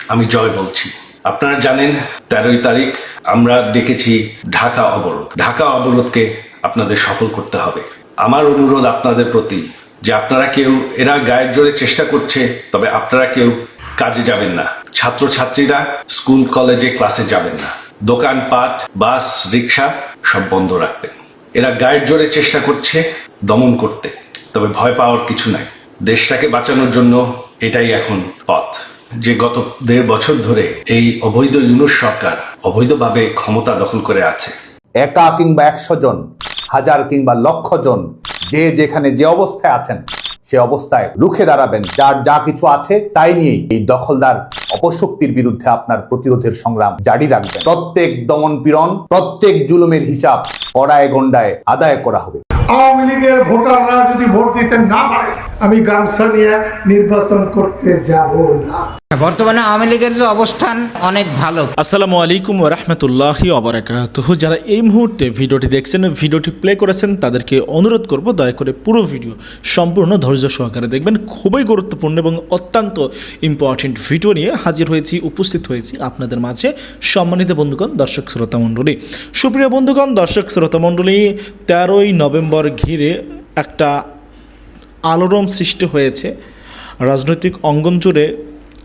আমি জয় বলছি। আপনারা জানেন, তেরোই তারিখ আমরা ডেকেছি ঢাকা অবরোধ। ঢাকা অবরোধকে আপনাদের সফল করতে হবে। আমার অনুরোধ আপনাদের প্রতি যে আপনারা কেউ, এরা গায়ের জোরে চেষ্টা করছে, তবে আপনারা কেউ কাজে যাবেন না। ছাত্রছাত্রীরা স্কুল, কলেজে ক্লাসে যাবেন না। দোকানপাট, বাস, রিক্সা সব বন্ধ রাখবেন। এরা গায়ের জোরে চেষ্টা করছে দমন করতে, তবে ভয় পাওয়ার কিছু নাই। দেশটাকে বাঁচানোর জন্য এটাই এখন পথ। যে গত দেড় বছর ধরে এই অবৈধ ইউনুস সরকার অবৈধভাবে ক্ষমতা দখল করে আছে। একা কিংবা একশো জন হাজার কিংবা লক্ষ জন যে যেখানে যে অবস্থায় আছেন সে অবস্থায় রুখে দাঁড়াবেন। যার যা কিছু আছে তাই নিয়েই এই দখলদার অপশক্তির বিরুদ্ধে আপনার প্রতিরোধের সংগ্রাম জারি রাখবেন। প্রত্যেক দমন পীড়ন প্রত্যেক জুলুমের হিসাব কড়ায় গন্ডায় আদায় করা হবে। আওয়ামী লীগের ভোটাররা যদি ভোট দিতে না পারে আমি গামছা নিয়ে নির্বাচন করতে যাব না। বর্তমানে আওয়ামী লীগের যে অবস্থান অনেক ভালো। আসসালামু আলাইকুম রহমতুল্লাহি অবরাকাত যারা এই মুহূর্তে ভিডিওটি দেখছেন ভিডিওটি প্লে করেছেন তাদেরকে অনুরোধ করব দয়া করে পুরো ভিডিও সম্পূর্ণ ধৈর্য সহকারে দেখবেন। খুবই গুরুত্বপূর্ণ এবং অত্যন্ত ইম্পর্টেন্ট ভিডিও নিয়ে হাজির হয়েছি উপস্থিত হয়েছি আপনাদের মাঝে সম্মানিত বন্ধুগণ দর্শক শ্রোতা মণ্ডলী। সুপ্রিয় বন্ধুগণ দর্শক শ্রোতা মণ্ডলী তেরোই নভেম্বর ঘিরে একটা আলোড়ন সৃষ্টি হয়েছে রাজনৈতিক অঙ্গন জুড়ে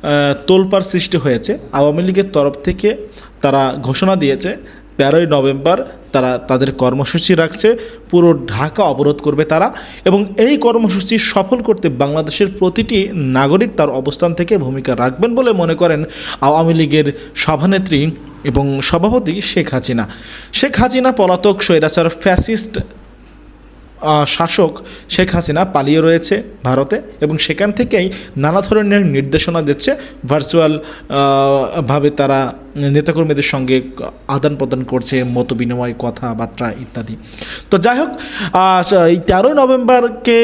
আহ, তোলপাড় সৃষ্টি হয়েছে। আওয়ামী লীগের তরফ থেকে তারা ঘোষণা দিয়েছে তেরোই নভেম্বর তারা তাদের কর্মসূচি রাখছে পুরো ঢাকা অবরোধ করবে তারা এবং এই কর্মসূচি সফল করতে বাংলাদেশের প্রতিটি নাগরিক তার অবস্থান থেকে ভূমিকা রাখবেন বলে মনে করেন আওয়ামী লীগের সভানেত্রী এবং সভাপতি শেখ হাসিনা। শেখ হাসিনা পলাতক স্বৈরাচার ফ্যাসিস্ট শাসক শেখ হাসিনা পালিয়ে রয়েছে ভারতে এবং সেখান থেকেই নানা ধরনের নির্দেশনা দিচ্ছে ভার্চুয়াল ভাবে তারা নেতাকর্মীদের সঙ্গে আদান প্রদান করছে, মত বিনিময়, কথাবার্তা ইত্যাদি। তো যাই হোক এই তেরোই নভেম্বরকে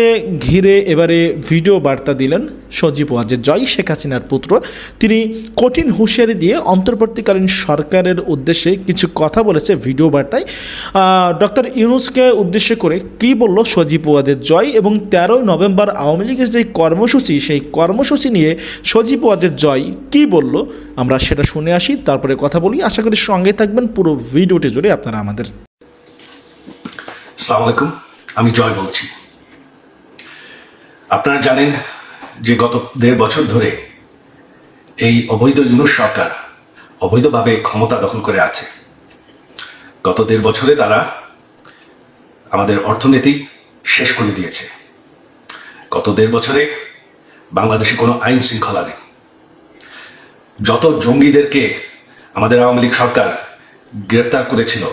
ঘিরে এবারে ভিডিও বার্তা দিলেন সজীব ওয়াজের জয় শেখ হাসিনার পুত্র। তিনি কঠিন হুঁশিয়ারি দিয়ে অন্তর্বর্তীকালীন সরকারের উদ্দেশ্যে কিছু কথা বলেছে ভিডিও বার্তায়। ডক্টর ইউনুসকে উদ্দেশ্য করে কি বলল সজীব ওয়াদের জয় এবং তেরোই নভেম্বর আওয়ামী লীগের যে কর্মসূচি, সেই কর্মসূচি নিয়ে সজীব ওয়াদের জয় কি বলল? আমরা সেটা শুনে আসি, তারপরে কথা বলি। আশা করি সঙ্গে থাকবেন। পুরো ভিডিওটি জুড়ে আপনারা আমাদের। সালাম আমি জয় বলছি। আপনারা জানেন যে গত দেড় বছর ধরে এই অবৈধ ইউনুস সরকার অবৈধভাবে ক্ষমতা দখল করে আছে। গত দেড় বছরে তারা আমাদের অর্থনীতি শেষ করে দিয়েছে। গত দেড় বছরে বাংলাদেশে কোনো আইন শৃঙ্খলা নেই। যত জঙ্গিদেরকে আমাদের আওয়ামী লীগ সরকার গ্রেফতার করেছিল।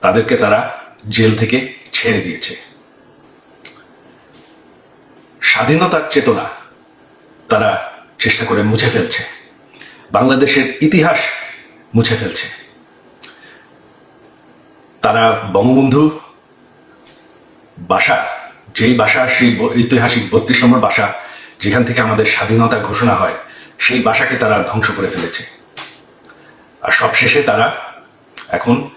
তাদেরকে তারা জেল থেকে ছেড়ে দিয়েছে। স্বাধীনতার চেতনা তারা চেষ্টা করে মুছে ফেলছে। বাংলাদেশের ইতিহাস মুছে ফেলছে। তারা বঙ্গবন্ধু বাসা, যেই বাসা, সেই ঐতিহাসিক বত্রিশ নম্বর বাসা, যেখান থেকে আমাদের স্বাধীনতা ঘোষণা হয়, সেই বাসাকে তারা ধ্বংস করে ফেলেছে। আর সবশেষে তারা এখন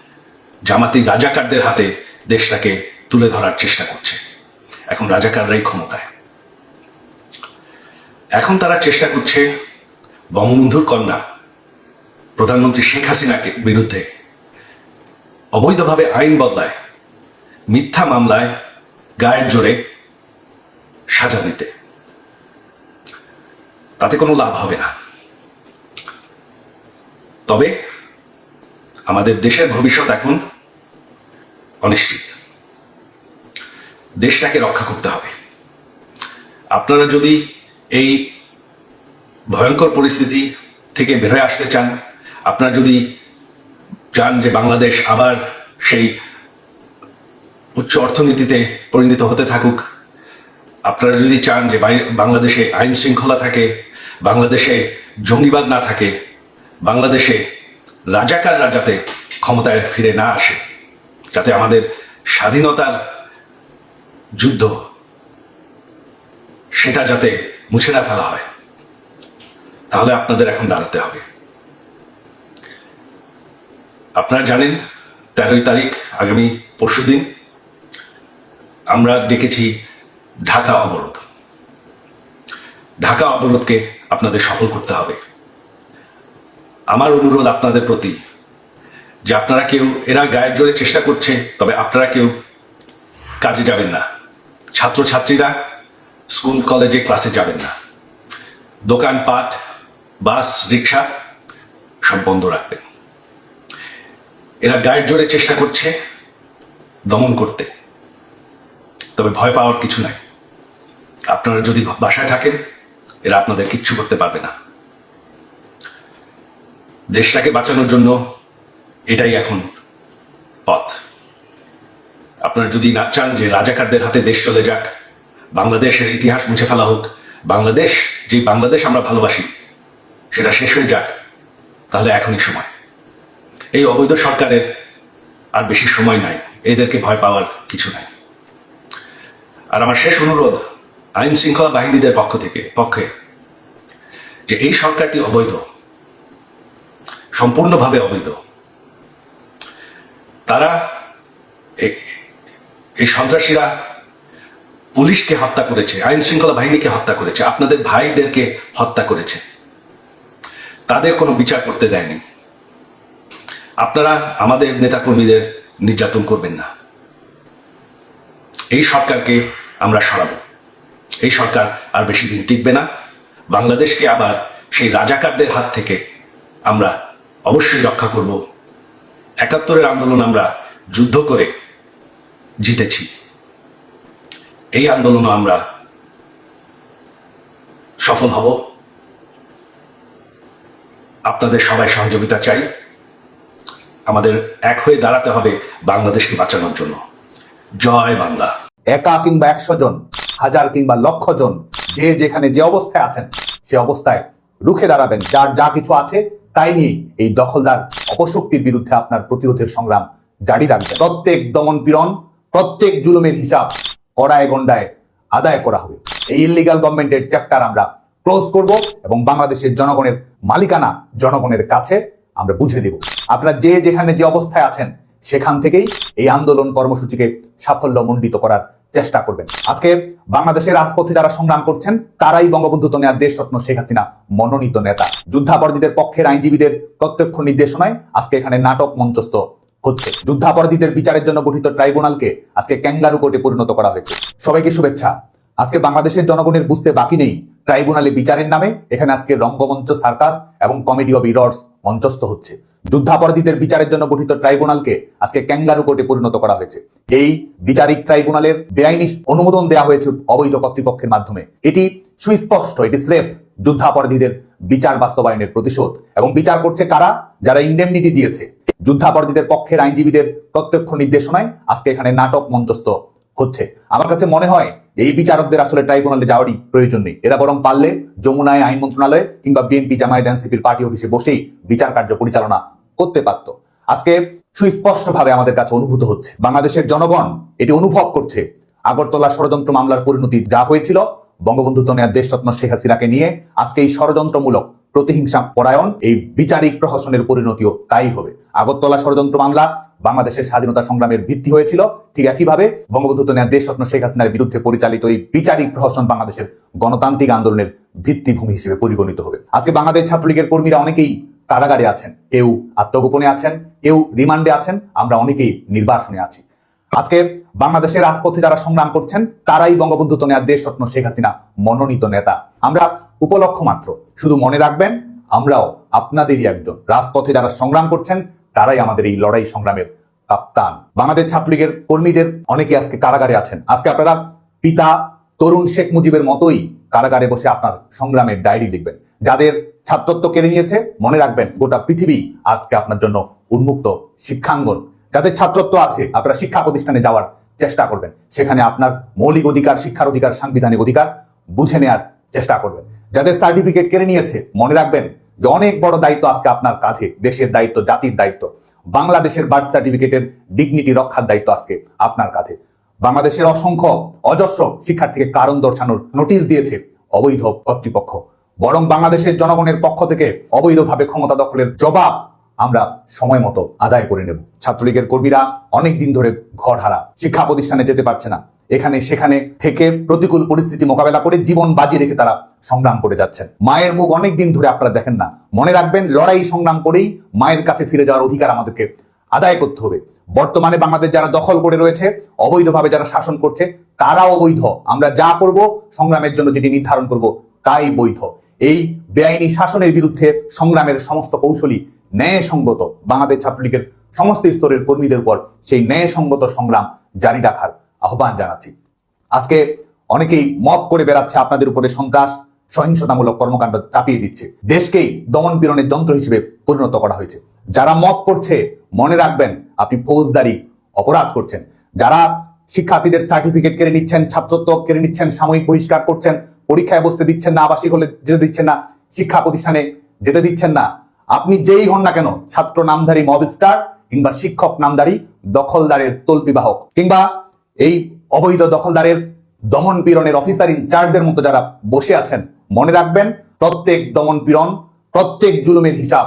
জামাতি রাজাকারদের হাতে দেশটাকে তুলে ধরার চেষ্টা করছে। এখন রাজাকাররাই ক্ষমতায়। এখন তারা চেষ্টা করছে বঙ্গবন্ধুর কন্যা, প্রধানমন্ত্রী শেখ হাসিনাকে বিরুদ্ধে অবৈধভাবে আইন বদলায়, মিথ্যা মামলায় গায়ের জোরে সাজা দিতে। তাতে কোনো লাভ হবে না। তবে আমাদের দেশের ভবিষ্যৎ এখন অনিশ্চিত। দেশটাকে রক্ষা করতে হবে। আপনারা যদি এই ভয়ঙ্কর পরিস্থিতি থেকে বেরোয় আসতে চান, আপনারা যদি চান যে বাংলাদেশ আবার সেই উচ্চ অর্থনীতিতে পরিণত হতে থাকুক, আপনারা যদি চান যে বাংলাদেশে আইন শৃঙ্খলা থাকে, বাংলাদেশে জঙ্গিবাদ না থাকে বাংলাদেশে রাজাকাররা যাতে ক্ষমতায় ফিরে না আসে, যাতে আমাদের স্বাধীনতার যুদ্ধ সেটা যাতে মুছে না ফেলা হয়। তাহলে আপনাদের এখন দাঁড়াতে হবে। আপনারা জানেন, তেরোই তারিখ, আগামী পরশুদিন আমরা ডেকেছি ঢাকা অবরোধ। ঢাকা অবরোধকে আপনাদের সফল করতে হবে। আমার অনুরোধ আপনাদের প্রতি যে আপনারা কেউ এরা গায়ের জোরে চেষ্টা করছে, তবে আপনারা কেউ কাজে যাবেন না। ছাত্রছাত্রীরা স্কুল, কলেজে ক্লাসে যাবেন না। দোকানপাট বাস, রিক্সা সব বন্ধ রাখবেন। এরা গায়ের জোরে চেষ্টা করছে দমন করতে। তবে ভয় পাওয়ার কিছু নাই। আপনারা যদি বাসায় থাকেন, এরা আপনাদের কিচ্ছু করতে পারবে না। দেশটাকে বাঁচানোর জন্য এটাই এখন পথ। আপনারা যদি না চান যে রাজাকারদের হাতে দেশ চলে যাক, বাংলাদেশের ইতিহাস মুছে ফেলা হোক, বাংলাদেশ যে বাংলাদেশ আমরা ভালোবাসি, সেটা শেষ হয়ে যাক, তাহলে এখনই সময়। এই অবৈধ সরকারের আর বেশি সময় নাই, এদেরকে ভয় পাওয়ার কিছু নাই। আর আমার শেষ অনুরোধ আইন শৃঙ্খলা বাহিনীদের পক্ষ থেকে, পক্ষে, যে এই সরকারটি অবৈধ সম্পূর্ণভাবে অবৈধ। তারা এই সন্ত্রাসীরা পুলিশকে হত্যা করেছে আইন শৃঙ্খলা বাহিনীকে হত্যা করেছে, আপনাদের ভাইদেরকে হত্যা করেছে। তাদের কোনো বিচার করতে দেয়নি। আপনারা আমাদের নেতাকর্মীদের নির্যাতন করবেন না। এই সরকারকে আমরা সরাবো। এই সরকার আর বেশি দিন টিকবে না। বাংলাদেশকে আবার সেই রাজাকারদের হাত থেকে আমরা অবশ্যই রক্ষা করব। একাত্তরের আন্দোলন আমরা যুদ্ধ করে জিতেছি। এই আন্দোলনও আমরা সফল হব। আপনাদের সবাই সহযোগিতা চাই। আমাদের এক হয়ে দাঁড়াতে হবে বাংলাদেশকে বাঁচানোর জন্য। জয় বাংলা। একা কিংবা একশো জন, হাজার কিংবা লক্ষ জন, যে যেখানে যে অবস্থায় আছেন, সে অবস্থায় রুখে দাঁড়াবেন। যার যা কিছু আছে তাই নিয়ে এই দখলদার অপশক্তির বিরুদ্ধে আপনার প্রতিরোধের সংগ্রাম জারি রাখবে প্রত্যেক দমন পীড়ন, প্রত্যেক জুলুমের হিসাব কড়ায় গন্ডায় আদায় করা হবে। এই ইলিগাল গভর্নমেন্টের চ্যাপ্টার আমরা ক্লোজ করব এবং বাংলাদেশের জনগণের মালিকানা জনগণের কাছে আমরা বুঝে দেব। আপনারা যে যেখানে যে অবস্থায় আছেন, সেখান থেকেই এই আন্দোলন কর্মসূচিকে সাফল্য মণ্ডিত করার চেষ্টা করবেন। আজকে বাংলাদেশের রাজপথে যারা সংগ্রাম করছেন, তারাই বঙ্গবন্ধু তনিয়ার দেশরত্ন শেখ হাসিনা মনোনীত নেতা। যুদ্ধাপরাধীদের পক্ষের আইনজীবীদের প্রত্যক্ষ নির্দেশনায় আজকে এখানে নাটক মঞ্চস্থ হচ্ছে। যুদ্ধাপরাধীদের বিচারের জন্য গঠিত ট্রাইব্যুনালকে আজকে ক্যাঙ্গারু কোর্টে পরিণত করা হয়েছে। সবাইকে শুভেচ্ছা। আজকে বাংলাদেশের জনগণের বুঝতে বাকি নেই ট্রাইব্যুনালে বিচারের নামে এখানে আজকে রঙ্গমঞ্চ সার্কাস এবং কমেডি অব ইরর্স মঞ্চস্থ হচ্ছে। যুদ্ধাপরাধীদের বিচারের জন্য গঠিত ট্রাইব্যুনালকে আজকে ক্যাঙ্গারু কোর্টে পরিণত করা হয়েছে। এই বিচারিক ট্রাইব্যুনালের বেআইনি অনুমোদন দেওয়া হয়েছে অবৈধ কর্তৃপক্ষের মাধ্যমে। এটি সুস্পষ্ট, এটি স্রেফ যুদ্ধাপরাধীদের বিচার বাস্তবায়নের প্রতিশোধ। এবং বিচার করছে কারা? যারা ইন্ডেমনিটি দিয়েছে। যুদ্ধাপরাধীদের পক্ষের আইনজীবীদের প্রত্যক্ষ নির্দেশনায় আজকে এখানে নাটক মঞ্চস্থ হচ্ছে। আমার কাছে মনে হয় এই বিচারকদের আসলে ট্রাইব্যুনালে যাওয়ারই প্রয়োজন নেই। এরা বরং পারলে যমুনায় আইন মন্ত্রণালয়ে কিংবা বিএনপি জামায়াত এনসিপির পার্টি অফিসে বসেই বিচার কার্য পরিচালনা করতে পারত। আজকে সুস্পষ্টভাবে আমাদের কাছে অনুভূত হচ্ছে, বাংলাদেশের জনগণ এটি অনুভব করছে। আগরতলা ষড়যন্ত্র মামলার পরিণতি যা হয়েছিল, বঙ্গবন্ধু তনয়ার দেশরত্ন শেখ হাসিনাকে নিয়ে আজকে এই ষড়যন্ত্রমূলক প্রতিহিংসা, পরায়ণ এই বিচারিক প্রহসনের পরিণতিও তাই হবে। আগরতলা ষড়যন্ত্র মামলা বাংলাদেশের স্বাধীনতা সংগ্রামের ভিত্তি হয়েছিল, ঠিক একইভাবে বঙ্গবন্ধু তনয়ার দেশরত্ন শেখ হাসিনার বিরুদ্ধে পরিচালিত এই বিচারিক প্রহসন বাংলাদেশের গণতান্ত্রিক আন্দোলনের ভিত্তিভূমি হিসেবে পরিগণিত হবে। আজকে বাংলাদেশ ছাত্রলীগের কর্মীরা অনেকেই কারাগারে আছেন, কেউ আত্মগোপনে আছেন, কেউ রিমান্ডে আছেন, আমরা অনেকেই নির্বাসনে আছি। আজকে বাংলাদেশের রাজপথে যারা সংগ্রাম করছেন, তারাই বঙ্গবন্ধু তনিয়ার দেশরত্ন শেখ হাসিনা মনোনীত নেতা। আমরা উপলক্ষ মাত্র। শুধু মনে রাখবেন, আমরাও আপনাদেরই একজন। রাজপথে যারা সংগ্রাম করছেন, তারাই আমাদের এই লড়াই সংগ্রামের কাপ্তান। বাংলাদেশ ছাত্রলীগের কর্মীদের অনেকে আজকে কারাগারে আছেন। আজকে আপনারা পিতা তরুণ শেখ মুজিবের মতোই কারাগারে বসে আপনার সংগ্রামের ডায়েরি লিখবেন। যাদের ছাত্রত্ব কেড়ে নিয়েছে, মনে রাখবেন, গোটা পৃথিবী আজকে আপনার জন্য উন্মুক্ত শিক্ষাঙ্গন। যাদের ছাত্রত্ব আছে, আপনারা শিক্ষা প্রতিষ্ঠানে যাওয়ার চেষ্টা করবেন। সেখানে আপনার মৌলিক অধিকার, শিক্ষার অধিকার, সাংবিধানিক অধিকার বুঝে নেওয়ার চেষ্টা করবেন। যাদের সার্টিফিকেট কেড়ে নিয়েছে, মনে রাখবেন যে অনেক বড় দায়িত্ব আজকে আপনার কাঁধে, দেশের দায়িত্ব, জাতির দায়িত্ব। বাংলাদেশের বার্থ সার্টিফিকেটের ডিগনিটি রক্ষার দায়িত্ব আজকে আপনার কাঁধে। বাংলাদেশের অসংখ্য অজস্র শিক্ষার্থীকে কারণ দর্শানোর নোটিশ দিয়েছে অবৈধ কর্তৃপক্ষ। বরং বাংলাদেশের জনগণের পক্ষ থেকে অবৈধভাবে ক্ষমতা দখলের জবাব আমরা সময় মতো আদায় করে নেব। ছাত্রলীগের কর্মীরা অনেক দিন ধরে ঘর হারা শিক্ষা প্রতিষ্ঠানে যেতে পারছে না। এখানে সেখানে থেকে প্রতিকূল পরিস্থিতি মোকাবেলা করে জীবন বাজি রেখে তারা সংগ্রাম করে যাচ্ছেন। মায়ের মুখ অনেক দিন ধরে আপনারা দেখেন না। মনে রাখবেন, লড়াই সংগ্রাম করেই মায়ের কাছে ফিরে যাওয়ার অধিকার আমাদেরকে আদায় করতে হবে। বর্তমানে বাংলাদেশ যারা দখল করে রয়েছে, অবৈধভাবে যারা শাসন করছে তারা অবৈধ। আমরা যা করব, সংগ্রামের জন্য যেটি নির্ধারণ করব, তাই বৈধ। এই বেআইনি শাসনের বিরুদ্ধে সংগ্রামের সমস্ত কৌশলী ন্যায়সঙ্গত বাংলাদেশ ছাত্রলীগের সমস্ত স্তরের কর্মীদের উপর সেই ন্যায়সঙ্গত সংগ্রাম জারি রাখার আহ্বান জানাচ্ছি। আজকে অনেকেই মপ করে বেড়াচ্ছে আপনাদের উপরে সন্ত্রাস, সহিংসতামূলক কর্মকাণ্ড চাপিয়ে দিচ্ছে। দেশকেই দমন পীড়নের যন্ত্র হিসেবে পরিণত করা হয়েছে। যারা মপ করছে, মনে রাখবেন আপনি ফৌজদারি অপরাধ করছেন। যারা শিক্ষার্থীদের সার্টিফিকেট কেড়ে নিচ্ছেন, ছাত্রত্ব কেড়ে নিচ্ছেন, সাময়িক বহিষ্কার করছেন, পরীক্ষায় বসতে দিচ্ছেন না, আবাসিক হলে যেতে দিচ্ছেন না, শিক্ষা প্রতিষ্ঠানে যেতে দিচ্ছেন না আপনি যেই হন না কেন, ছাত্র নামধারী মব স্টার কিংবা শিক্ষক নামধারী দখলদারের তল্পিবাহক কিংবা এই অবৈধ দখলদারের দমন পীড়নের অফিসার ইনচার্জের মতো যারা বসে আছেন, মনে রাখবেন প্রত্যেক দমন পীড়ন, প্রত্যেক জুলুমের হিসাব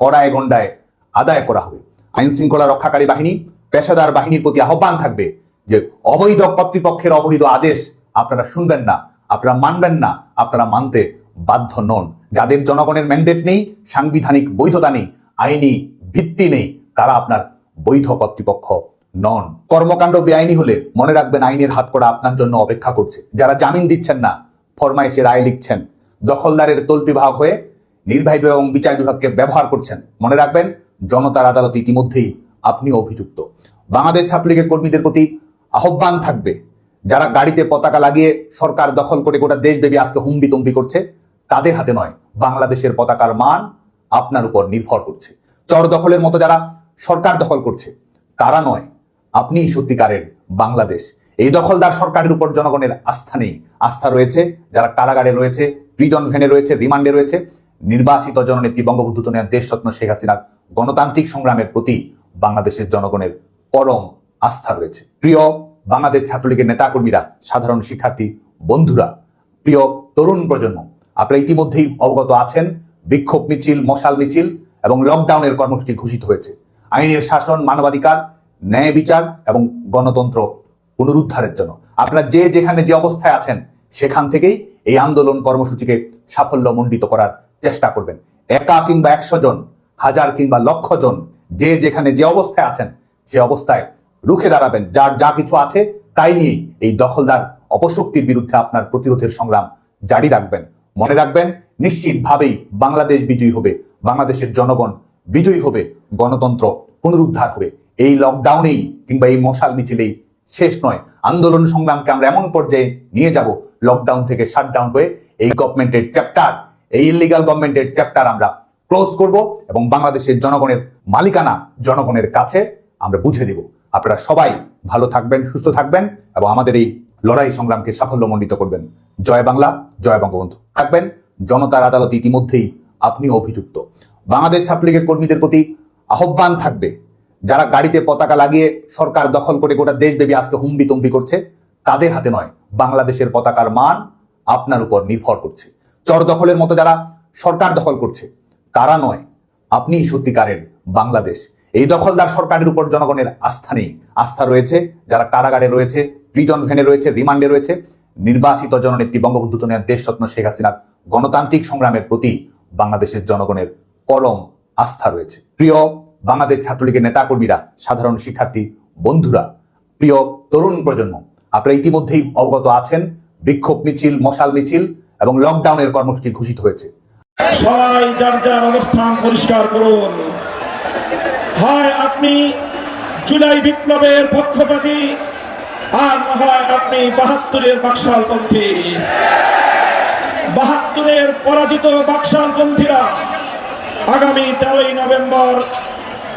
কড়ায় গন্ডায় আদায় করা হবে। আইন শৃঙ্খলা রক্ষাকারী বাহিনী, পেশাদার বাহিনীর প্রতি আহ্বান থাকবে যে অবৈধ কর্তৃপক্ষের অবৈধ আদেশ আপনারা শুনবেন না, আপনারা মানবেন না, আপনারা মানতে বাধ্য নন। যাদের জনগণের ম্যান্ডেট নেই, সাংবিধানিক বৈধতা নেই, আইনি ভিত্তি নেই, তারা আপনার বৈধ কর্তৃপক্ষ নন। কর্মকাণ্ড বেআইনি হলে মনে রাখবেন আইনের হাত করা আপনার জন্য অপেক্ষা করছে। যারা জামিন দিচ্ছেন না ফরমাইশে রায় লিখছেন। দখলদারের তল্পিবাহক হয়ে নির্বাহী এবং বিচার বিভাগকে ব্যবহার করছেন। মনে রাখবেন, জনতার আদালত ইতিমধ্যেই আপনি অভিযুক্ত। বাংলাদেশ ছাত্রলীগের কর্মীদের প্রতি আহ্বান থাকবে। যারা গাড়িতে পতাকা লাগিয়ে সরকার দখল করে গোটা দেশব্যাপী আজকে হুম্বি তুম্বি করছে তাদের হাতে নয়, বাংলাদেশের পতাকার মান আপনার উপর নির্ভর করছে। চর দখলের মতো যারা সরকার দখল করছে, তারা নয়, আপনিই সত্যিকারের বাংলাদেশ। এই দখলদার সরকারের উপর জনগণের আস্থা নেই। আস্থা রয়েছে, যারা কারাগারে রয়েছে, প্রিজন ভ্যানে রয়েছে, রিমান্ডে রয়েছে। নির্বাসিত জননেত্রী বঙ্গবন্ধু তনয়া দেশরত্ন শেখ হাসিনার গণতান্ত্রিক সংগ্রামের প্রতি বাংলাদেশের জনগণের পরম আস্থা রয়েছে। প্রিয় বাংলাদেশ ছাত্রলীগের নেতাকর্মীরা, সাধারণ শিক্ষার্থী, বন্ধুরা, প্রিয় তরুণ প্রজন্ম আপনারা ইতিমধ্যেই অবগত আছেন, বিক্ষোভ মিছিল, মশাল মিছিল এবং লকডাউনের কর্মসূচি ঘোষিত হয়েছে। আইনের শাসন, মানবাধিকার, ন্যায় বিচার এবং গণতন্ত্র পুনরুদ্ধারের জন্য। আপনারা যে যেখানে যে অবস্থায় আছেন, সেখান থেকেই এই আন্দোলন কর্মসূচিকে সাফল্য সাফল্যমণ্ডিত করার চেষ্টা করবেন। একা কিংবা একশো জন, হাজার কিংবা লক্ষ জন, যে যেখানে যে অবস্থায় আছেন, সে অবস্থায় রুখে দাঁড়াবেন। যার যা কিছু আছে, তাই নিয়ে এই দখলদার অপশক্তির বিরুদ্ধে আপনার প্রতিরোধের সংগ্রাম জারি রাখবেন। মনে রাখবেন, নিশ্চিতভাবেই বাংলাদেশ বিজয়ী হবে, বাংলাদেশের জনগণ বিজয়ী হবে, গণতন্ত্র পুনরুদ্ধার হবে। এই লকডাউনেই কিংবা এই মশাল মিছিলেই শেষ নয়। আন্দোলন সংগ্রামকে আমরা এমন পর্যায়ে নিয়ে যাব লকডাউন থেকে শাটডাউন হয়ে এই গভর্নমেন্টের চ্যাপ্টার এই ইলিগাল গভর্নমেন্টের চ্যাপ্টার আমরা ক্লোজ করব এবং বাংলাদেশের জনগণের মালিকানা জনগণের কাছে আমরা বুঝে দিব। আপনারা সবাই ভালো থাকবেন, সুস্থ থাকবেন এবং আমাদের এই লড়াই সংগ্রামকে সাফল্যমণ্ডিত করবেন। জয় বাংলা, জয় বঙ্গবন্ধু। থাকবেন জনতার আদালত ইতিমধ্যেই আপনি অভিযুক্ত। বাংলাদেশ ছাত্রলীগের কর্মীদের প্রতি আহ্বান থাকবে। যারা গাড়িতে পতাকা লাগিয়ে সরকার দখল করে গোটা দেশব্যাপী আজকে হুম্বি তুম্বি করছে, তাদের হাতে নয়, বাংলাদেশের পতাকার মান আপনার উপর নির্ভর করছে। চর দখলের মতো যারা সরকার দখল করছে, তারা নয়, আপনিই সত্যিকারের বাংলাদেশ। এই দখলদার সরকারের উপর জনগণের আস্থা নেই। আস্থা রয়েছে, যারা কারাগারে রয়েছে প্রিজন ভ্যানে রয়েছে, রিমান্ডে রয়েছে নির্বাসিত জননেত্রী বঙ্গবন্ধু দেশরত্ন শেখ হাসিনার গণতান্ত্রিক সংগ্রামের প্রতি বাংলাদেশের জনগণের পরম আস্থা রয়েছে। প্রিয় বাংলাদেশ ছাত্রলীগের নেতাকর্মীরা, সাধারণ শিক্ষার্থী, বন্ধুরা, প্রিয় তরুণ প্রজন্ম, আপনারা ইতিমধ্যেই অবগত আছেন, বিক্ষোভ মিছিল, মশাল মিছিল এবং লকডাউনের কর্মসূচি ঘোষিত হয়েছে। সবাই যার যার অবস্থান পরিষ্কার করুন। হয় আপনি জুলাই বিপ্লবের পক্ষপাতী আর না আপনি বাহাত্তরের বাকশালপন্থী। বাহাত্তরের পরাজিত বাকশালপন্থীরা আগামী তেরোই নভেম্বর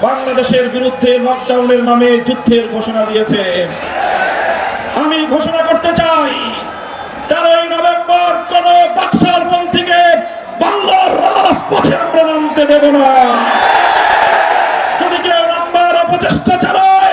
বাংলাদেশের বিরুদ্ধে লকডাউনের নামে যুদ্ধের ঘোষণা দিয়েছে। আমি ঘোষণা করতে চাই, তেরোই নভেম্বর কোন বাক্সারপন্থীকে বাংলার রাজপথে আমরা নামতে দেব না। যদি কেউ নাম্বার অপচেষ্টা চালায়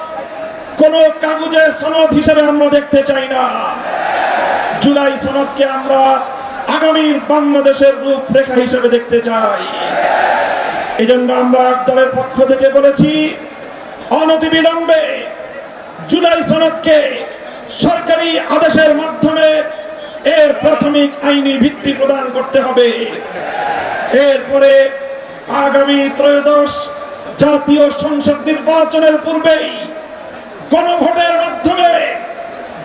কোন কাগজের সনদ হিসেবে আমরা দেখতে চাই না। জুলাই সনদকে আমরা আগামীর বাংলাদেশের রূপরেখা হিসেবে দেখতে চাই। এই জন্য আমরা দলের পক্ষ থেকে বলেছি, অনতিবিলম্বে জুলাই সনদকে সরকারি আদেশের মাধ্যমে এর প্রাথমিক আইনি ভিত্তি প্রদান করতে হবে। এরপরে আগামী ত্রয়োদশ জাতীয় সংসদ নির্বাচনের পূর্বেই গণভোটের মাধ্যমে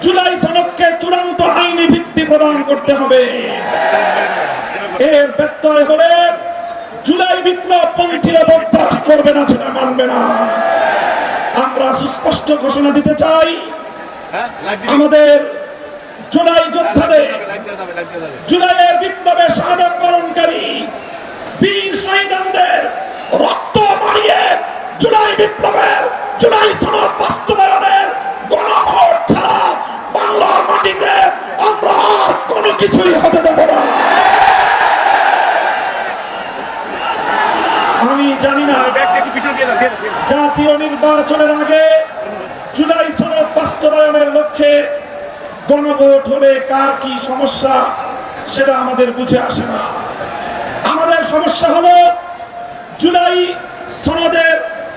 জুলাই সনদকে চূড়ান্ত আইনি ভিত্তি প্রদান করতে হবে। এর ব্যত্যয় হলে জুলাই বিপ্লব পন্থীরা বরদাস্ত করবে না সেটা মানবে না। আমরা সুস্পষ্ট ঘোষণা দিতে চাই, আমাদের জুলাই যোদ্ধাদের, জুলাইয়ের বিপ্লবে শাহাদাত বরণকারী বীর শহীদানদের রক্ত মারিয়ে জুলাই বিপ্লবের, জুলাই সনদ বাস্তবায়নের গণভোট ছাড়া বাংলার মাটিতে আমরা আর কোনো কিছুই হতে দেব না। আমি জানি না, জাতীয় নির্বাচনের আগে জুলাই সনদ বাস্তবায়নের লক্ষ্যে গণভোট হলে কার কি সমস্যা, সেটা আমাদের বুঝে আসে না। আমাদের সমস্যা হলো জুলাই সনদের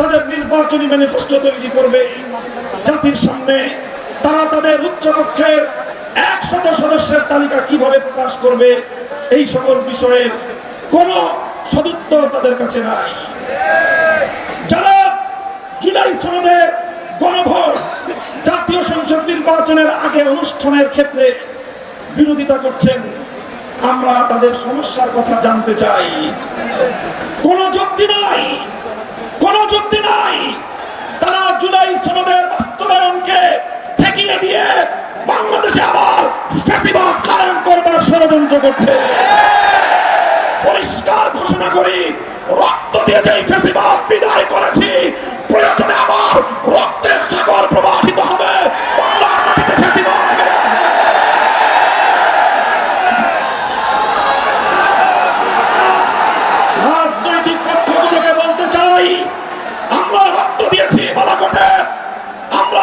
তাদের নির্বাচনী ম্যানিফেস্টো তৈরি করবে জাতির সামনে। তারা তাদের উচ্চ কক্ষের একশত সদস্যের তালিকা কীভাবে প্রকাশ করবে, এই সকল বিষয়ের কোনো সদুত্তর তাদের কাছে নাই। যারা জুলাই সনদের গণভোট, জাতীয় সংসদ নির্বাচনের আগে অনুষ্ঠানের ক্ষেত্রে বিরোধিতা করছেন, আমরা তাদের সমস্যার কথা জানতে চাই। কোনো যুক্তি নাই। কোনো যুক্তি নাই। তারা জুলাই সনদের বাস্তবায়নকে ঠেকিয়ে দিয়ে বাংলাদেশে আবার ফ্যাসিবাদ কায়েম করবার ষড়যন্ত্র করছে। পরিষ্কার ঘোষণা করি, রক্ত দিয়ে যেই ফেসিবাদ বিদায় করেছি, প্রয়োজনে আবার রক্তের সাগর প্রবাহিত হবে। বাংলার মাটিতে ফেসিবাদ ফিরে আসবে। রাজনৈতিক পক্ষগুলোকে বলতে চাই আমরা রক্ত দিয়েছি বালাকোটে আমরা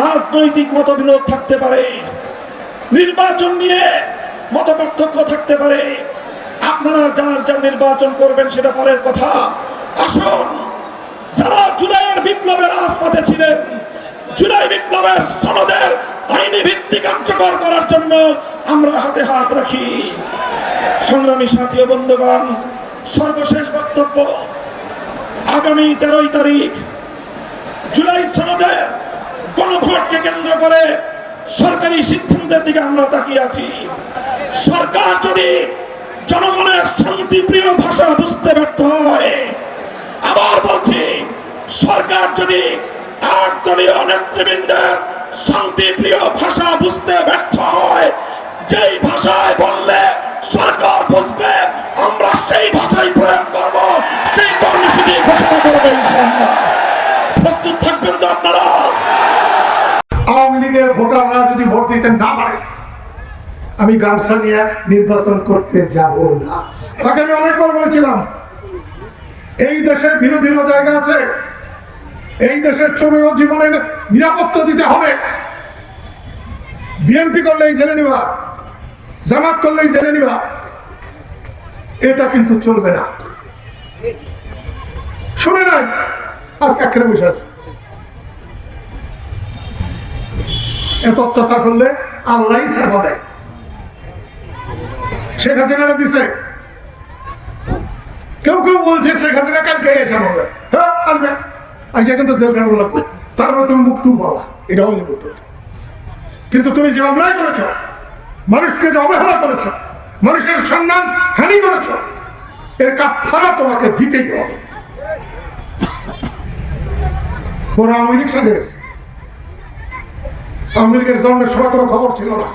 রাজনৈতিক মতবিরোধ থাকতে পারে, নির্বাচন নিয়ে মত থাকতে পারে। আপনারা যার যার নির্বাচন করবেন সেটা পরের কথা। আসুন, যারা জুলাইয়ের বিপ্লবের রাজপথে ছিলেন, জুলাই বিপ্লবের সনদের আইনি ভিত্তি কার্যকর করার জন্য আমরা হাতে হাত রাখি। সংগ্রামী সাথী ও বন্ধুগণ, সর্বশেষ বক্তব্য, আগামী তেরোই তারিখ, জুলাই সনদের গণভোটকে কেন্দ্র করে সরকারি সিদ্ধান্তের দিকে আমরা তাকিয়ে আছি। সরকার যদি জনগণের শান্তিপ্রিয় ভাষা বুঝতে ব্যর্থ হয়, আবার বলছি, সরকার যদি আট দলীয় নেতৃবৃন্দের শান্তিপ্রিয় ভাষা বুঝতে ব্যর্থ হয়, যেই ভাষায় বললে সরকার বুঝবে, আমরা সেই ভাষাই প্রয়োগ করব, সেই কর্মসূচি ঘোষণা করব ইনশাআল্লাহ। প্রস্তুত থাকবেন তো আপনারা। আওয়ামী লীগের ভোটাররা যদি ভোট দিতে না পারে, আমি গামছা নিয়ে নির্বাচন করতে যাব না। তাকে আমি অনেকবার বলেছিলাম, এই দেশে বিরোধীরও জায়গা আছে, এই দেশের চোরের জীবনের নিরাপত্তা দিতে হবে। বিএনপি করলেই জেনে নিবা, জামাত করলেই জেনে নিবা, এটা কিন্তু চলবে না। শুনে নাই? আজকে এখানে বসে আছে। এত অত্যাচার করলে আল্লাহ সাজা দেয়। শেখ হাসিনারা দিছে। কেউ কেউ বলছে শেখ হাসিনা কালকে এসে বলবে হ্যাঁ কিন্তু জেল খানো লাগবে। তারপরে তুমি মুক্তি বলতো কিন্তু তুমি যে অন্যায় করেছ, মানুষকে যে অবহেলা করেছ, মানুষের সম্মান হানি করেছ, এর কাফারা তোমাকে দিতেই হবে। ওরা আওয়ামী লীগ সাজে গেছে। আওয়ামী লীগের জন্মের সময় কোনো খবর ছিল না।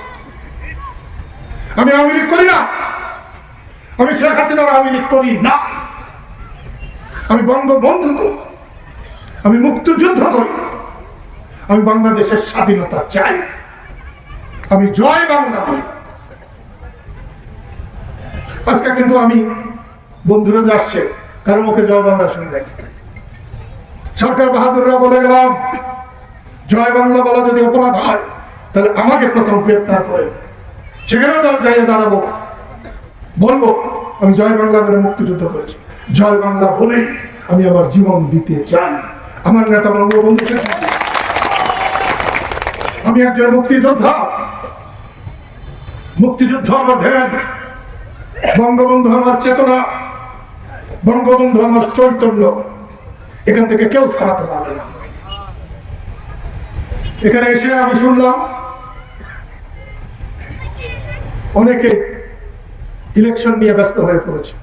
আমি আওয়ামী লীগ করি না। আমি শেখ হাসিনার আওয়ামী লীগ করি না। আমি বঙ্গবন্ধু করি। আমি মুক্তিযুদ্ধ করি। আমি বাংলাদেশের স্বাধীনতা চাই। আমি জয় বাংলা করি। আজকে কিন্তু আমি বন্ধুরা যে আসছে, কারও মুখে জয় বাংলা শুনে দেখি। সরকার বাহাদুররা বলে গেলাম, জয় বাংলা বলা যদি অপরাধ হয়, তাহলে আমাকে প্রথম গ্রেপ্তার করে সেখানেও যাইয়ে দাঁড়াবো। বলব, আমি জয় বাংলা বলে মুক্তিযুদ্ধ করেছি। জয় বাংলা বলেই আমি আমার জীবন দিতে চাই। আমার নেতা বঙ্গবন্ধু আমি একজন মুক্তিযোদ্ধা। মুক্তিযুদ্ধ আমার ধ্যান। বঙ্গবন্ধু আমার চেতনা। বঙ্গবন্ধু আমার চৈতন্য। এখান থেকে কেউ সরাতে পারবে না। এখানে এসে আমি শুনলাম, অনেকে ইলেকশন নিয়ে ব্যস্ত হয়ে পড়েছে।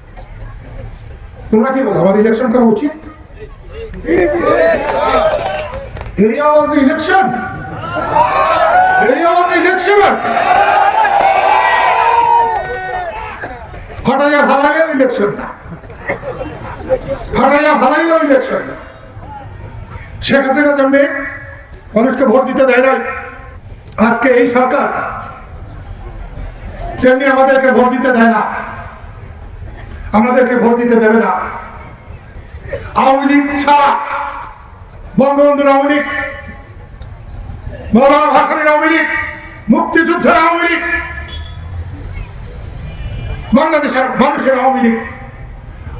তোমরা কি বলো, আমার ইলেকশন করা উচিত? এরিয়া ইলেকশন এরিয়া ইলেকশন ফাটাইয়া ভালাইলেও ইলেকশন না শেখ হাসিনা যেমনি মানুষকে ভোট দিতে দেয় নাই। আজকে এই সরকার তেমনি আমাদেরকে ভোট দিতে দেয় না। আমাদেরকে ভোট দিতে দেবে না। আওয়ামী লীগ ছাড়া বঙ্গবন্ধুর আওয়ামী লীগ, মৌলানা ভাসানের আওয়ামী লীগ, মুক্তিযুদ্ধের আওয়ামী লীগ, বাংলাদেশের মানুষের আওয়ামী লীগ।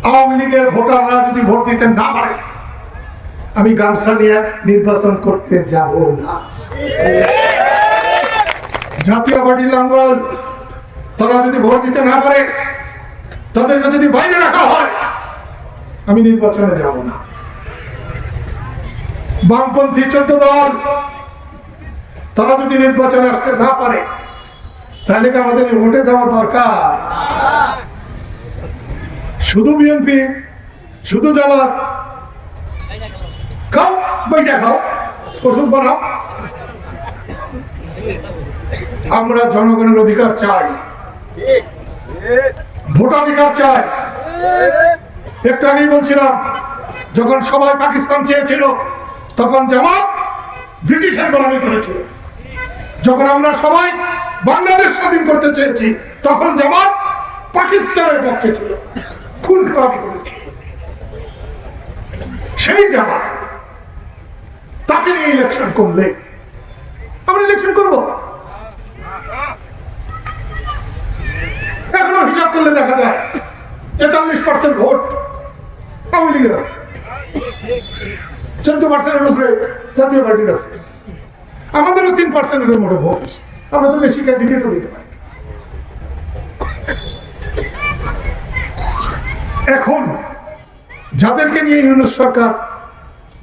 আওয়ামী লীগের ভোটাররা যদি ভোট দিতে না পারে, আমি গামছা নিয়ে নির্বাচন করতে যাব না। জাতীয় পার্টির লাঙ্গল, তারা যদি ভোট দিতে না পারে, তাদেরকে যদি বাইরে রাখা হয়, আমি নির্বাচনে যাব না। বামপন্থী চোদ্দ দল, তারা যদি নির্বাচনে আসতে না পারে, তাহলে কি আমাদের ভোটে যাওয়া দরকার? শুধু বিএনপি, শুধু জামাত। খাও, বইটা খাও, ওষুধ বানাও। আমরা জনগণের অধিকার চাই। ভোটাধিকার চাই। একটু আগেই বলছিলাম, যখন সবাই পাকিস্তান চেয়েছিল, তখন জামাত ব্রিটিশের গোলামি করেছিল। যখন আমরা সবাই বাংলাদেশ স্বাধীন করতে চেয়েছি, তখন জামাত পাকিস্তানের পক্ষে ছিল। খুন খারাপি করেছিল সেই জামাত তাকে নিয়ে ইলেকশন করলে আমরা ইলেকশন করব। এখনও হিসাব করলে দেখা যায় তেতাল্লিশ পার্সেন্ট ভোট আওয়ামী লীগের আছে। চোদ্দ পার্সেন্টের উপরে জাতীয় পার্টির আছে। আমাদেরও তিন পার্সেন্টের মোটে ভোট। আমরা তো বেশি ক্যান্ডিডেটও দিতে পারি। এখন যাদেরকে নিয়ে ইউনুস সরকার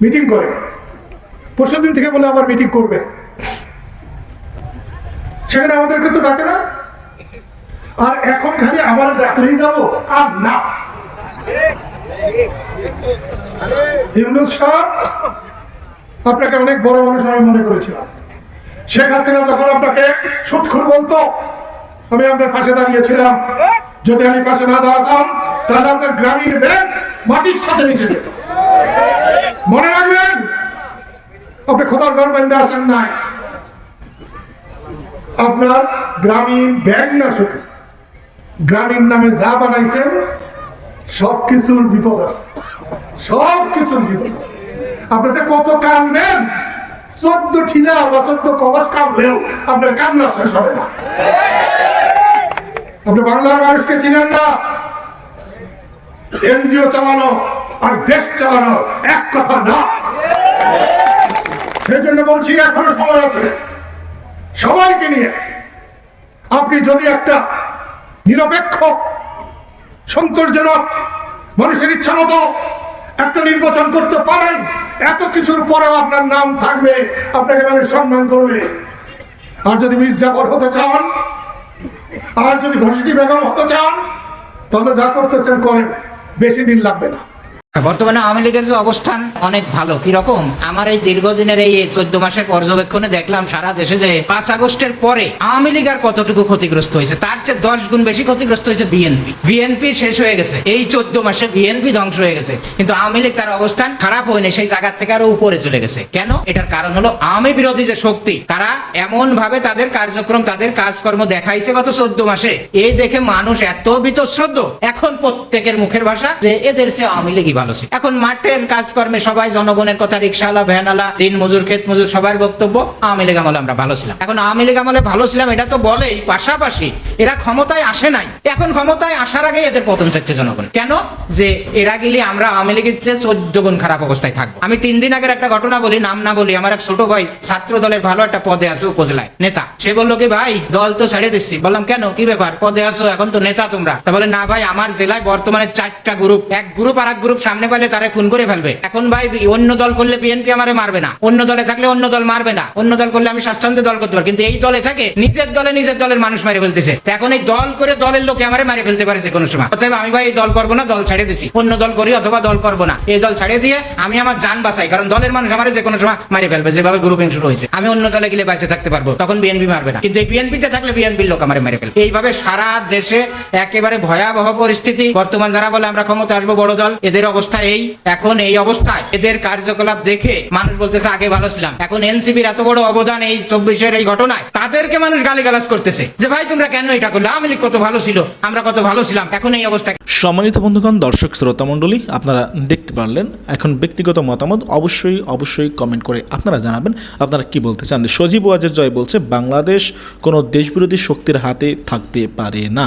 মিটিং করে, পরশু দিন থেকে বলে আবার মিটিং করবে। সেখানে আমাদেরকে তো ডাকে না। আর এখন খালি আমার ডাকলেই যাব, আর না। আপনাকে অনেক বড় মানুষ আমি মনে করেছিলাম। শেখ হাসিনা যখন আপনাকে সুৎখুর বলতো, আমি আপনার পাশে দাঁড়িয়েছিলাম। যদি আমি পাশে না দাঁড়াতাম তাহলে আপনার গ্রামীণ ব্যাংক মাটির সাথে মিশে যেত। মনে রাখবেন, আপনি খোদার ঘর বেঁধে আসেন নাই। আপনার গ্রামীণ ব্যাংক না শুধু, গ্রামীণ নামে যা বানাইছেন সব কিছুর বিপদ আছে। সব কিছুর বিপদ আছে। আপনি যে কত কানবেন, চোদ্দ ঠিলা বা চোদ্দ কলস কানলেও আপনার কান্না শেষ হবে না। আপনি বাংলার মানুষকে চিনেন না এনজিও চালানো আর দেশ চালানো এক কথা না। সেই জন্য বলছি, এখনও সময় আছে। সবাইকে নিয়ে আপনি যদি একটা নিরপেক্ষ, সন্তোষজনক মানুষের ইচ্ছা মতো একটা নির্বাচন করতে পারেন, এত কিছুর পরেও আপনার নাম থাকবে, আপনাকে মানুষ সম্মান করবে। আর যদি মির্জাফর হতে চান, আর যদি ঘসিটি বেগম হতে চান, তাহলে যা করতেছেন করেন। বেশি দিন লাগবে না। বর্তমানে আওয়ামী লীগের যে অবস্থান অনেক ভালো। কীরকম? আমার এই দীর্ঘদিনের এই চোদ্দ মাসের পর্যবেক্ষণে দেখলাম সারা দেশে যে পাঁচ আগস্টের পরে আওয়ামী লীগ আর কতটুকু ক্ষতিগ্রস্ত হয়েছে? তার চেয়ে দশ গুণ বেশি ক্ষতিগ্রস্ত হয়েছে বিএনপি। বিএনপি শেষ হয়ে গেছে। এই চোদ্দ মাসে বিএনপি ধ্বংস হয়ে গেছে। কিন্তু আওয়ামী লীগ তার অবস্থান খারাপ হয়নি, সেই জায়গা থেকে আরও উপরে চলে গেছে। কেন? এটার কারণ হলো আওয়ামী বিরোধী যে শক্তি, তারা এমন ভাবে তাদের কার্যক্রম, তাদের কাজকর্ম দেখাইছে গত চোদ্দ মাসে। এই দেখে মানুষ এত বিতশ্রদ্ধ। এখন প্রত্যেকের মুখের ভাষা যে এদের সে আওয়ামী লীগই ভালো ছিল। এখন মাঠের কাজকর্মে সবাই, জনগণের কথা, রিক্সাওয়ালা, ভ্যানওয়ালা দিন মজুর, ক্ষেত মজুর, সবার বক্তব্য, আওয়ামী লীগ আমলে আমরা ভালো ছিলাম। এখন আওয়ামী লীগ আমলে ভালো ছিলাম, এটা তো বলেই, পাশাপাশি এরা ক্ষমতায় আসে নাই। এখন ক্ষমতায় আসার আগে এদের পতন চাচ্ছে জনগণ। কেন? যে এরা গেলে আমরা আওয়ামী লীগের চেয়ে চোদ্দ গুণ খারাপ অবস্থায় থাকব। আমি তিন দিন আগের একটা ঘটনা বলি, নাম না বলি, আমার এক ছোট ভাই ছাত্র দলের ভালো একটা পদে আছে উপজেলায়, নেতা। সে বলল কি, ভাই, দল তো ছেড়ে দিচ্ছি। বললাম, কেন? কি ব্যাপার? পদে আছো, এখন তো নেতা তোমরা। তা বলে, না ভাই, আমার জেলায় বর্তমানে চারটা গ্রুপ এক গ্রুপ আর এক গ্রুপ সামনে পাইলে তারা খুন করে ফেলবে। এখন ভাই, অন্য দল করলে বিএনপি আমারে মারবে না। অন্য দলে থাকলে অন্য দল মারবে না। অন্য দল করলে আমি স্বাচ্ছন্দ্যে দল করতে পারি কিন্তু এই দলে থাকে, নিজের দলে নিজের দলের মানুষ মেরে ফেলতেছে। এখন এই দল করে দলের লোকে আমারে মারে ফেলতে পারে কোনো সময়। অতএব আমি ভাই, এই দল করব না, দল ছেড়ে দিছি। অন্য দল করি অথবা দল করব না। এই দল ছেড়ে দিয়ে আমি আমার যান বাঁচাই। কারণ দলের মানুষ আমার যে কোনো সময় মারে ফেলবে। যেভাবে গ্রুপিং শুরু হয়েছে। আমি অন্য দলে গেলে বাইসে থাকতে পারব। তখন বিএনপি মারবে না। কিন্তু এই বিএনপিতে থাকলে বিএনপির লোক আমার মেরে ফেলবে। এইভাবে সারা দেশে একেবারে ভয়াবহ পরিস্থিতি। বর্তমান যারা বলে আমরা ক্ষমতা আসব, বড় দল, এদের অবস্থা এই, এখন এই অবস্থায়। এদের কার্যকলাপ দেখে মানুষ বলতেছে, আগে ভালো ছিলাম। এখন এনসিপির এত বড় অবদান এই চব্বিশের এই ঘটনায়, তাদেরকে মানুষ গালিগালাজ করতেছে যে, ভাই, তোমরা কেন এটা করলে? আওয়ামী কত ভালো ছিল, আমরা কত ভালো ছিলাম, এখন এই অবস্থায় সম্মানিত বন্ধুগণ, দর্শক, শ্রোতা মণ্ডলী, আপনারা দেখতে পারলেন, এখন ব্যক্তিগত মতামত অবশ্যই অবশ্যই কমেন্ট করে আপনারা জানাবেন, আপনারা কি বলতে চান? সজীব ওয়াজের জয় বলছে, বাংলাদেশ কোনো দেশবিরোধী শক্তির হাতে থাকতে পারে না।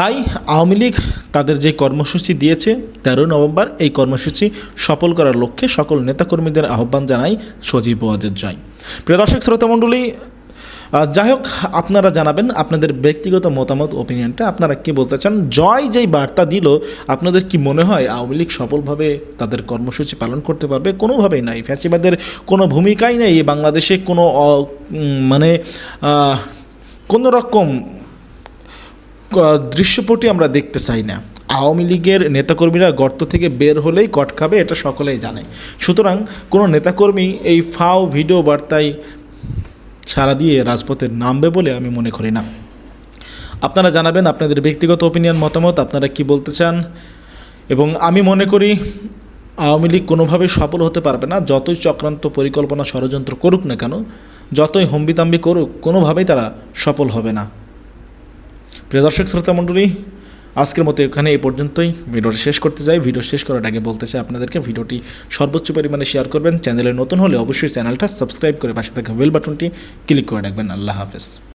তাই আওয়ামী লীগ তাদের যে কর্মসূচি দিয়েছে তেরোই নভেম্বর এই কর্মসূচি সফল করার লক্ষ্যে সকল নেতাকর্মীদের আহ্বান জানাই সজীব ওয়াজের জয়। প্রিয় দর্শক শ্রোতা মণ্ডলী আহ, যাই হোক আপনারা জানাবেন আপনাদের ব্যক্তিগত মতামত ওপিনিয়নটা আপনারা কি বলতে চান? জয় যেই বার্তা দিল আপনাদের কি মনে হয় আওয়ামী লীগ সফলভাবে তাদের কর্মসূচি পালন করতে পারবে? কোনোভাবেই নাই। ফ্যাসিবাদের কোনো ভূমিকাই নেই। বাংলাদেশে কোনো মানে কোনো রকম দৃশ্যপটি আমরা দেখতে চাই না। আওয়ামী লীগের নেতাকর্মীরা গর্ত থেকে বের হলেই কট খাবে, এটা সকলেই জানে। সুতরাং কোনো নেতাকর্মী এই ফাও ভিডিও বার্তায় সারা দিয়ে রাজপথে নামবে বলে আমি মনে করি না। আপনারা জানাবেন আপনাদের ব্যক্তিগত ওপিনিয়ন মতামত, আপনারা কি বলতে চান? এবং আমি মনে করি আওয়ামী লীগ কোনোভাবেই সফল হতে পারবে না, যতই চক্রান্ত পরিকল্পনা ষড়যন্ত্র করুক না কেন, যতই হম্বিতাম্বি করুক, কোনোভাবেই তারা সফল হবে না। প্রিয় দর্শক, শ্রোতা মণ্ডলী, আজকের মতো এখানে এই পর্যন্তই। ভিডিওটি শেষ করতে চাই। ভিডিও শেষ করার আগে বলতে চাই আপনাদেরকে, ভিডিওটি সর্বোচ্চ পরিমাণে শেয়ার করবেন। চ্যানেলে নতুন হলে অবশ্যই চ্যানেলটা সাবস্ক্রাইব করে পাশে থাকা বেল বাটনটি ক্লিক করে রাখবেন। আল্লাহ হাফেজ।